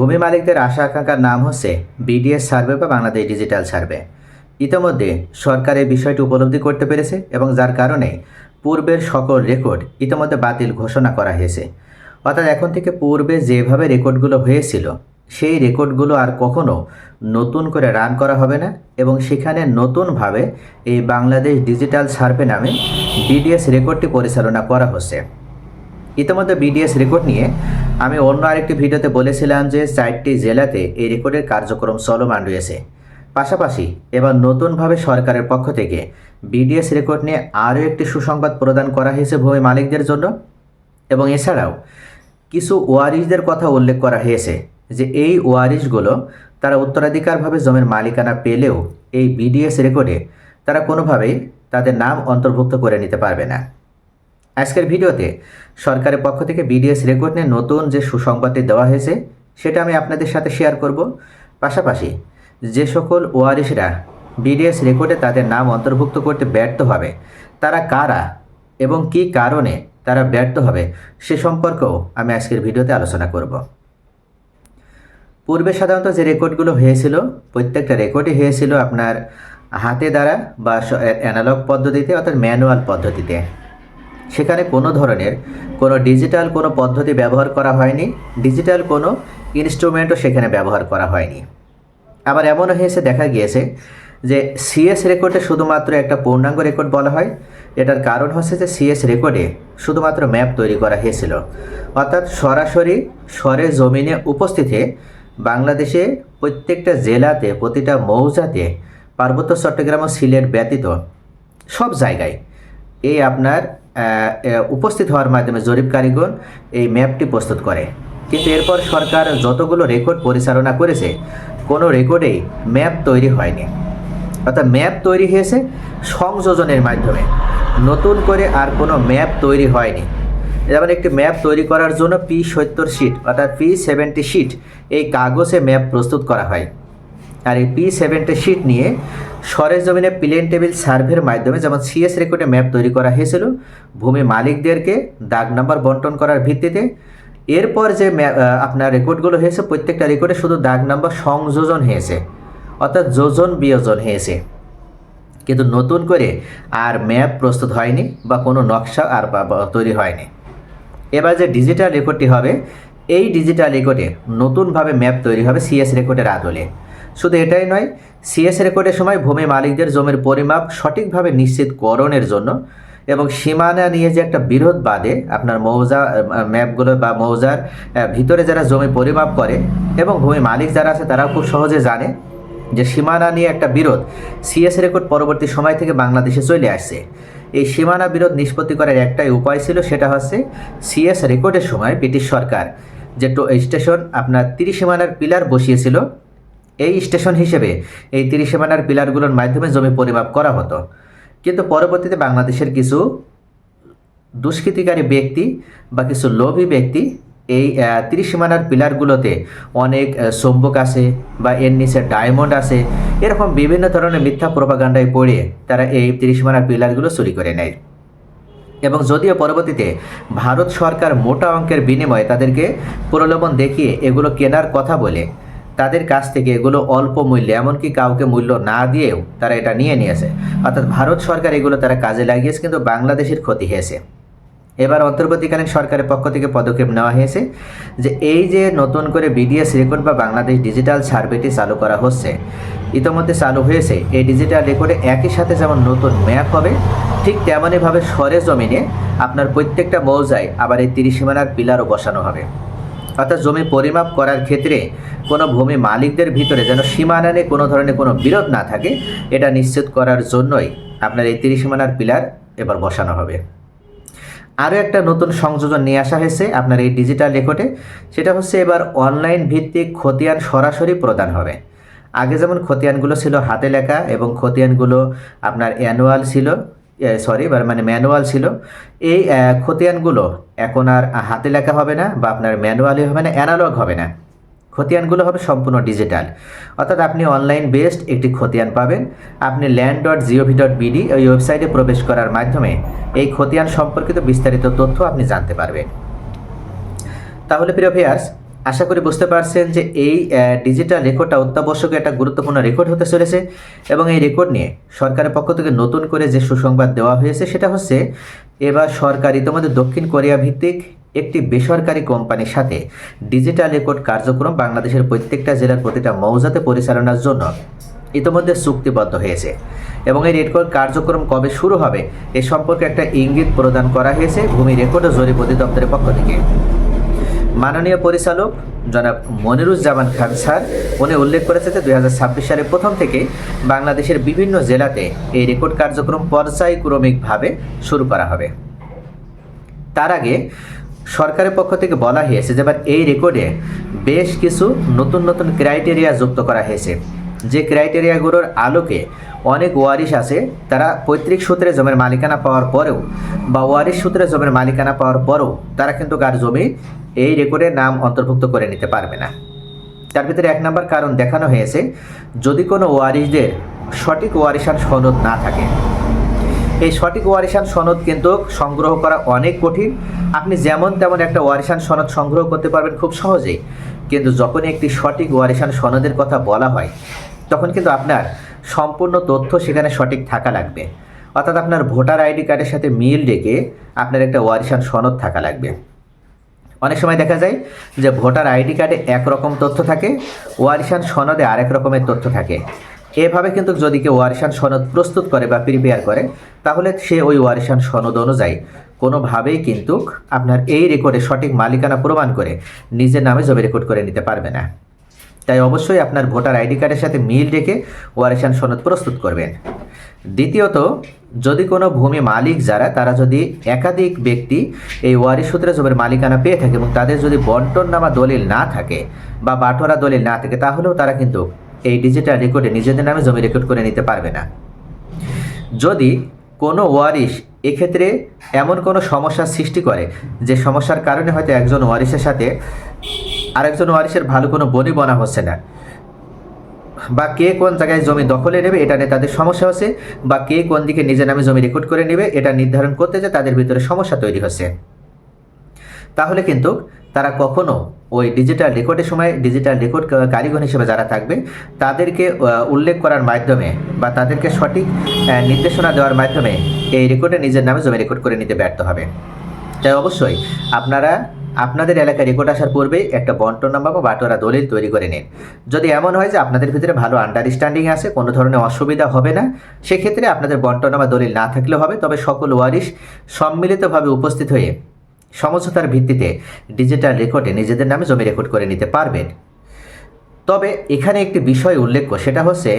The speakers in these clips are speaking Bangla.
ভূমি মালিকদের আশা আকাঙ্ক্ষার নাম হচ্ছে বিডিএস সার্ভে বা বাংলাদেশ ডিজিটাল সার্ভে। ইতিমধ্যে সরকার এই বিষয়টি উপলব্ধি করতে পেরেছে এবং যার কারণে পূর্বের সকল রেকর্ড ইতিমধ্যে বাতিল ঘোষণা করা হয়েছে। অর্থাৎ এখন থেকে পূর্বে যেভাবে রেকর্ডগুলো হয়েছিল, সেই রেকর্ডগুলো আর কখনো নতুন করে রান করা হবে না এবং সেখানে নতুনভাবে এই বাংলাদেশ ডিজিটাল সার্ভে নামে বিডিএস রেকর্ডটি পরিচালনা করা হচ্ছে। ইতিমধ্যে বিডিএস রেকর্ড নিয়ে আমি অন্য আরেকটি ভিডিওতে বলেছিলাম যে চারটি জেলাতে এই রেকর্ডের কার্যক্রম চলমান রয়েছে। পাশাপাশি এবার নতুনভাবে সরকারের পক্ষ থেকে বিডিএস রেকর্ড নিয়ে আরও একটি সুসংবাদ প্রদান করা হয়েছে ভূমি মালিকদের জন্য। এবং এছাড়াও কিছু ওয়ারিশদের কথা উল্লেখ করা হয়েছে যে এই ওয়ারিশগুলো তারা উত্তরাধিকারভাবে জমির মালিকানা পেলেও এই বিডিএস রেকর্ডে তারা কোনোভাবেই তাদের নাম অন্তর্ভুক্ত করে নিতে পারবে না। আজকের ভিডিওতে সরকারের পক্ষ থেকে বিডিএস রেকর্ড নিয়ে নতুন যে সুসংবাদটি দেওয়া হয়েছে, সেটা আমি আপনাদের সাথে শেয়ার করব। পাশাপাশি যে সকল ওয়ারিশরা বিডিএস রেকর্ডে তাদের নাম অন্তর্ভুক্ত করতে ব্যর্থ হবে, তারা কারা এবং কী কারণে তারা ব্যর্থ হবে, সে সম্পর্কেও আমি আজকের ভিডিওতে আলোচনা করব। পূর্বে সাধারণত যে রেকর্ডগুলো হয়েছিল, প্রত্যেকটা রেকর্ডই হয়েছিল আপনার হাতে দ্বারা বা অ্যানালগ পদ্ধতিতে, অর্থাৎ ম্যানুয়াল পদ্ধতিতে। সেখানে কোনো ধরনের কোনো ডিজিটাল কোনো পদ্ধতি ব্যবহার করা হয়নি। ডিজিটাল কোনো ইনস্ট্রুমেন্টও সেখানে ব্যবহার করা হয়নি। আবার এমনও হয়েছে, দেখা গিয়েছে যে সিএস রেকর্ডে শুধুমাত্র একটা পূর্ণাঙ্গ রেকর্ড বলা হয়। এটার কারণ হচ্ছে যে সিএস রেকর্ডে শুধুমাত্র ম্যাপ তৈরি করা হয়েছিল। অর্থাৎ সরাসরি সরে জমিনে উপস্থিতে বাংলাদেশে প্রত্যেকটা জেলাতে, প্রতিটা মৌজাতে, পার্বত্য চট্টগ্রাম ও সিলেট ব্যতীত সব জায়গায় এই আপনার উপস্থিত হওয়ার মাধ্যমে জরিপ কারিগণ এই ম্যাপটি প্রস্তুত করে। কিন্তু এরপর সরকার যতগুলো রেকর্ড পরিচালনা করেছে, কোনো রেকর্ডেই ম্যাপ তৈরি হয়নি। অর্থাৎ ম্যাপ তৈরি হয়েছে সংযোজনের মাধ্যমে। নতুন করে আর কোনো ম্যাপ তৈরি হয়নি। যেমন একটি ম্যাপ তৈরি করার জন্য পি সত্তর শিট অর্থাৎ পি সেভেন্টি শিট এই কাগজে ম্যাপ প্রস্তুত করা হয়। আর এই পি সেভেন্টি শিট নিয়ে সরেজমিনে প্লেন টেবিল সার্ভের মাধ্যমে যেমন সিএস রেকর্ডে ম্যাপ তৈরি করা হয়েছিল, ভূমি মালিকদেরকে দাগ নাম্বার বন্টন করার ভিত্তিতে। এরপর যে আপনার রেকর্ডগুলো হয়েছে, প্রত্যেকটা রেকর্ডে শুধু দাগ নাম্বার সংযোজন হয়েছে, অর্থাৎ যোজন বিয়োজন হয়েছে। কিন্তু নতুন করে আর ম্যাপ প্রস্তুত হয়নি বা কোনো নকশা আর তৈরি হয়নি। এবার যে ডিজিটাল রেকর্ডটি হবে, এই ডিজিটাল রেকর্ডে নতুনভাবে ম্যাপ তৈরি হবে সিএস রেকর্ডের আদলে। শুধু এটাই নয় সিএস রেকর্ডের সময় ভূমি মালিকদের জমির পরিমাপ সঠিকভাবে নিশ্চিতকরণের জন্য এবং সীমানা নিয়ে যে একটা বিরোধ বাদে আপনার মৌজা ম্যাপগুলো বা মৌজার ভিতরে যারা জমি পরিমাপ করে এবং ভূমি মালিক যারা আছে তারাও খুব সহজে জানে যে সীমানা নিয়ে একটা বিরোধ সিএস রেকর্ড পরবর্তী সময় থেকে বাংলাদেশে চলে আসছে। এই সীমানা বিরোধ নিষ্পত্তি করার একটাই উপায় ছিল, সেটা হচ্ছে সিএস রেকর্ডের সময় ব্রিটিশ সরকার যে স্টেশন আপনার তিরিশ সীমানার পিলার বসিয়েছিল এই স্টেশন হিসেবে এই তিরিশ সীমানার পিলারগুলোর মাধ্যমে জমি পরিমাপ করা হতো। কিন্তু পরবর্তীতে বাংলাদেশের কিছু দুষ্কৃতিকারী ব্যক্তি বা কিছু লোভী ব্যক্তি এই তিরিশ সীমানার পিলারগুলোতে অনেক আহ, চুম্বক আছে বা এর নিচে ডায়মন্ড আছে এরকম বিভিন্ন ধরনের মিথ্যা প্রপাগান্ডায় পড়ে তারা এই তিরিশ সীমানার পিলারগুলো চুরি করে নেয়। এবং যদিও পরবর্তীতে ভারত সরকার মোটা অঙ্কের বিনিময়ে তাদেরকে প্রলোভন দেখিয়ে এগুলো কেনার কথা বলে তাদের কাছ থেকে এগুলো অল্প মূল্যে, এমনকি কাউকে মূল্য না দিয়েও তারা এটা নিয়ে নিয়েছে। অর্থাৎ ভারত সরকার এগুলো তারা কাজে লাগিয়েছে, কিন্তু বাংলাদেশের ক্ষতি হয়েছে। এবার অন্তর্বর্তীকালীন সরকারের পক্ষ থেকে পদক্ষেপ নেওয়া হয়েছে যে এই যে নতুন করে বিডিএস রেকর্ড বা বাংলাদেশ ডিজিটাল সার্ভেটি চালু করা হচ্ছে, ইতোমধ্যে চালু হয়েছে। এই ডিজিটাল রেকর্ডে একই সাথে যেমন নতুন ম্যাপ হবে, ঠিক তেমনইভাবে সরে জমিনে আপনার প্রত্যেকটা মৌজায় আবার এই তিরিশ সীমানার পিলারও বসানো হবে। অর্থাৎ জমি পরিমাপ করার ক্ষেত্রে কোনো ভূমি মালিকদের ভিতরে যেন সীমানা নিয়ে কোনো ধরনের কোনো বিরোধ না থাকে, এটা নিশ্চিত করার জন্যই আপনার এই তিরিশ সীমানার পিলার এবার বসানো হবে। আরও একটা নতুন সংযোজন নিয়ে আসা হয়েছে আপনার এই ডিজিটাল রেকর্ডে, সেটা হচ্ছে এবার অনলাইন ভিত্তিক খতিয়ান সরাসরি প্রদান হবে। আগে যেমন খতিয়ানগুলো ছিল হাতে লেখা এবং খতিয়ানগুলো আপনার অ্যানুয়াল ছিল সরি মানে ম্যানুয়াল ছিল। এই খতিয়ানগুলো এখন আর হাতে লেখা হবে না বা আপনার ম্যানুয়ালি হবে না অ্যানালগ হবে না। খতিয়ানগুলো হবে সম্পূর্ণ ডিজিটাল অর্থাৎ আপনি অনলাইন বেসড একটি খতিয়ান পাবেন। আপনি land dot gov dot BD ওই ওয়েবসাইটে প্রবেশ করার মাধ্যমে এই খতিয়ান সম্পর্কিত বিস্তারিত তথ্য আপনি জানতে পারবেন। তাহলে প্রিয় ভিয়ার্স আশা করি বুঝতে পারছেন যে এই ডিজিটাল রেকর্ডটা অত্যাবশ্যক একটা গুরুত্বপূর্ণ রেকর্ড হতে চলেছে এবং এই রেকর্ড নিয়ে সরকারের পক্ষ থেকে নতুন করে যে সুসংবাদ দেওয়া হয়েছে সেটা হচ্ছে, এবার সরকার ইতিমধ্যে দক্ষিণ কোরিয়া ভিত্তিক একটি বেসরকারি কোম্পানির সাথে ডিজিটাল রেকর্ড কার্যক্রম বাংলাদেশের প্রত্যেকটা জেলার প্রতিটা মৌজাতে পরিচালনার জন্য ইতিমধ্যে চুক্তিবদ্ধ হয়েছে। এবং এই রেকর্ড কার্যক্রম কবে শুরু হবে এ সম্পর্কে একটা ইঙ্গিত প্রদান করা হয়েছে ভূমি রেকর্ড ও জরিপ অধিদপ্তরের পক্ষ থেকে। মাননীয় পরিচালক জনাব মনিরুজ্জামান খান স্যার, উনি উল্লেখ করেছে যে দুই সালের প্রথম থেকে বাংলাদেশের বিভিন্ন জেলাতে এই রেকর্ড কার্যক্রম পর্যায়ক্রমিকভাবে শুরু করা হবে। তার আগে সরকারের পক্ষ থেকে বলা হয়েছে যে এবার এই রেকর্ডে বেশ কিছু নতুন নতুন ক্রাইটেরিয়া যুক্ত করা হয়েছে। যে ক্রাইটেরিয়াগুলোর আলোকে অনেক ওয়ারিশ আছে, তারা পৈতৃক সূত্রে জমির মালিকানা পাওয়ার পরেও বা ওয়ারিশ সূত্রে জমির মালিকানা পাওয়ার পরেও তারা কিন্তু কার জমি এই রেকর্ডে নাম অন্তর্ভুক্ত করে নিতে পারবে না। তার ভিতরে এক নম্বর কারণ দেখানো হয়েছে, যদি কোনো ওয়ারিশদের সঠিক ওয়ারিশান সনদ না থাকে। এই সঠিক ওয়ারিশান সনদ কিন্তু সংগ্রহ করা অনেক কঠিন। আপনি যেমন তেমন একটা ওয়ারিশান সনদ সংগ্রহ করতে পারবেন খুব সহজেই। কিন্তু যখন একটি সঠিক ওয়ারিশান সনদের কথা বলা হয় তখন কিন্তু আপনার সম্পূর্ণ তথ্য সেখানে সঠিক থাকা লাগবে। অর্থাৎ আপনার ভোটার আইডি কার্ডের সাথে মিল রেখে আপনার একটা ওয়ারিশান সনদ থাকা লাগবে। অনেক সময় দেখা যায় যে ভোটার আইডি কার্ডে একরকম তথ্য থাকে, ওয়ারিশান সনদে আরেক রকমের তথ্য থাকে। এভাবে কিন্তু যদি কেউ ওয়ারিশান সনদ প্রস্তুত করে বা প্রিপেয়ার করে, তাহলে সে ওই ওয়ারিশান সনদ অনুযায়ী কোনোভাবেই কিন্তু আপনার এই রেকর্ডে সঠিক মালিকানা প্রমাণ করে নিজের নামে জমি রেকর্ড করে নিতে পারবে না। তাই অবশ্যই আপনার ভোটার আইডি কার্ডের সাথে মিল রেখে ওয়ারিশান সনদ প্রস্তুত করবেন। দ্বিতীয়ত, যদি কোনো ভূমি মালিক যারা, তারা যদি একাধিক ব্যক্তি এই ওয়ারিশ সূত্রে জমির মালিকানা পেয়ে থাকে এবং তাদের যদি বন্টন নামা দলিল না থাকে বা বাটোয়ারা দলিল না থাকে, তাহলেও তারা কিন্তু এই ডিজিটাল রেকর্ডে নিজেদের নামে জমি রেকর্ড করে নিতে পারবে না। যদি কোনো ওয়ারিশ এক্ষেত্রে এমন কোনো সমস্যার সৃষ্টি করে, যে সমস্যার কারণে হয়তো একজন ওয়ারিশের সাথে আরেকজন ওয়ারিশের ভালো কোনো বনি বনা হচ্ছে না। বা কে কোন জায়গায় জমি দখলে নেবে, এটা নিয়ে তাদের সমস্যা হচ্ছে। বা কে কোন দিকে নিজের নামে জমি রেকর্ড করে নেবে, এটা নির্ধারণ করতে যে তাদের ভিতরে সমস্যা তৈরি হচ্ছে। তাহলে কিন্তু তারা কখনো ওই ডিজিটাল রেকর্ডের সময় ডিজিটাল রেকর্ড কারিগর হিসেবে যারা থাকবে, তাদেরকে উল্লেখ করার মাধ্যমে বা তাদেরকে সঠিক নির্দেশনা দেওয়ার মাধ্যমে এই রেকর্ডে নিজের নামে জমি রেকর্ড করে নিতে ব্যর্থ হবে। তাই অবশ্যই আপনারা আপনাদের এলাকায় রেকর্ড আসার পূর্বে একটা বন্টন নাম্বার বা বাটোয়ারা দলিল তৈরি করে নিন। যদি এমন হয় যে আপনাদের ভিতরে ভালো আন্ডারস্ট্যান্ডিং আছে, কোনো ধরনের অসুবিধা হবে না, সেক্ষেত্রে আপনাদের বন্টন নাম্বার দলিল না থাকলেও হবে, তবে সকল ওয়ারিশ সম্মিলিতভাবে উপস্থিত হয়ে সমঝোতার ভিত্তিতে ডিজিটাল রেকর্ডে নিজেদের নামে জমি রেকর্ড করে নিতে পারবেন। তবে এখানে একটি বিষয় উল্লেখ্য সেটা হচ্ছে,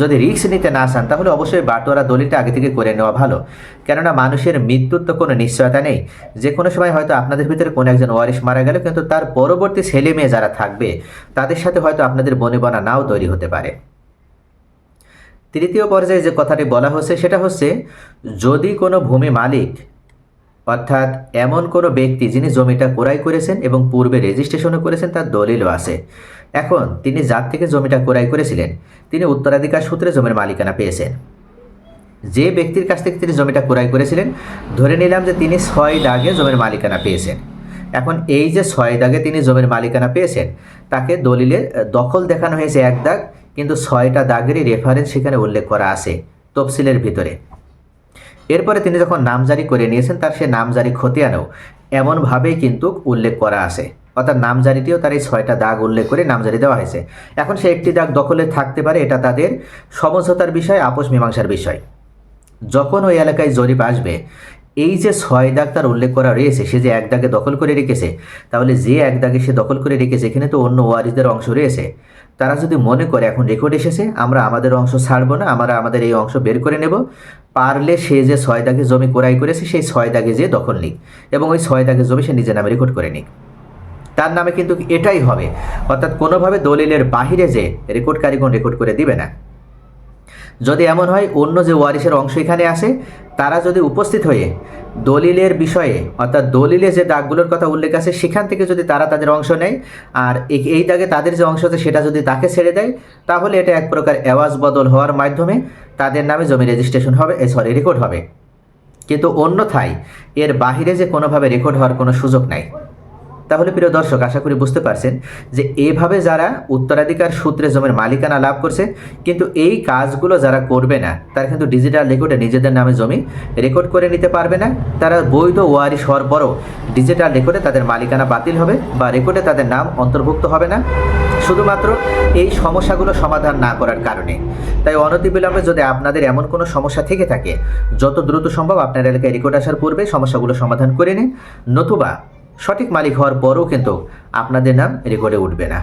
যদি রিস্ক নিতে না চান, তাহলে অবশ্যই বাটোয়ারা দলিলটা আগে থেকে করে নেওয়া ভালো। কেননা মানুষের মৃত্যুর তো কোনো নিশ্চয়তা নেই। যে কোনো সময় হয়তো আপনাদের ভিতরে কোনো একজন ওয়ারিশ মারা গেল, কিন্তু তার পরবর্তী ছেলে মেয়ে যারা থাকবে, তাদের সাথে হয়তো আপনাদের বনিবনা নাও তৈরি হতে পারে। তৃতীয় পর্যায়ে যে কথাটি বলা হচ্ছে, সেটা হচ্ছে, যদি কোনো ভূমি মালিক, অর্থাৎ এমন কোনো ব্যক্তি যিনি জমিটা ক্রয় করেছেন এবং পূর্বে রেজিস্ট্রেশনও করেছেন, তার দলিলও আছে। এখন তিনি যার থেকে জমিটা ক্রয় করেছিলেন। তিনি উত্তরাধিকার সূত্রে জমির মালিকানা পেয়েছেন। যে ব্যক্তির কাছ থেকে তিনি জমিটা ক্রয় করেছিলেন ধরে নিলাম যে তিনি ছয় দাগে জমির মালিকানা পেয়েছেন। এখন এই যে ছয় দাগে তিনি জমির মালিকানা পেয়েছেন তাকে দলিলের আহ, দখল দেখানো হয়েছে এক দাগ কিন্তু ছয়টা দাগেরই রেফারেন্স সেখানে উল্লেখ করা আছে তফসিলের ভিতরে। এরপরে তিনি যখন নামজারি করে নিয়েছেন তার সে নামজারি খতিয়ানেও এমনভাবেই কিন্তু উল্লেখ করা আছে। অর্থাৎ নামজারিটিও তার এই ছয়টা দাগ উল্লেখ করে নামজারি দেওয়া হয়েছে। এখন সে একটি দাগ দখলে থাকতে পারে, এটা তাদের সমঝোতার বিষয়, আপোষ মীমাংসার বিষয়। যখন ওই এলাকায় জরিপ আসবে, এই যে ছয় দাগ তার উল্লেখ করা রয়েছে, সে যে এক দাগে দখল করে রেখেছে, তাহলে যে এক দাগে সে দখল করে রেখেছে, এখানে তো অন্য ওয়ারিসদের অংশ রয়েছে। তারা যদি মনে করে, এখন রেকর্ড এসেছে, আমরা আমাদের অংশ ছাড়বো না, আমরা আমাদের এই অংশ বের করে নেব, পারলে সে যে ছয় দাগে জমি ক্রয় করেছে, সেই ছয় দাগে যে দখল নিক। এবং ওই ছয় দাগে জমি সে নিজের নামে রেকর্ড করে নিক। তার নামে কিন্তু এটাই হবে। অর্থাৎ কোনোভাবে দলিলের বাহিরে যে রেকর্ড কারিগণ রেকর্ড করে দিবে না। যদি এমন হয়, অন্য যে ওয়ারিসের অংশ এখানে আসে, তারা যদি উপস্থিত হয়ে দলিলের বিষয়ে, অর্থাৎ দলিলে যে দাগগুলোর কথা উল্লেখ আছে, সেখান থেকে যদি তারা তাদের অংশ নেয়, আর এই- এই দাগে তাদের যে অংশ আছে, সেটা যদি তাকে ছেড়ে দেয়, তাহলে এটা এক প্রকার অ্যাওয়াজ বদল হওয়ার মাধ্যমে তাদের নামে জমি রেজিস্ট্রেশন হবে, এ, সরি, রেকর্ড হবে। কিন্তু অন্যথায় এর বাহিরে যে কোনোভাবে রেকর্ড হওয়ার কোনো সুযোগ নাই। তাহলে প্রিয় দর্শক, আশা করি বুঝতে পারছেন যে এভাবে যারা উত্তরাধিকার সূত্রে জমির মালিকানা লাভ করছে, কিন্তু এই কাজগুলো যারা করবে না, তারা কিন্তু ডিজিটাল রেকর্ডে নিজেদের নামে জমি রেকর্ড করে নিতে পারবে না। তারা বৈধ ওয়ারিশ হওয়ার পরও ডিজিটাল রেকর্ডে তাদের মালিকানা বাতিল হবে বা রেকর্ডে তাদের নাম অন্তর্ভুক্ত হবে না। শুধুমাত্র এই সমস্যাগুলো সমাধান না করার কারণে। তাই অনতিবিলম্বে যদি আপনাদের এমন কোনো সমস্যা থেকে থাকে, যত দ্রুত সম্ভব আপনার এলাকায় রেকর্ড আসার পূর্বে সমস্যাগুলো সমাধান করে নিন। নতুবা সঠিক মালিক হওয়ার পরও কিন্তু আপনাদের নাম রেকর্ডে উঠবে না।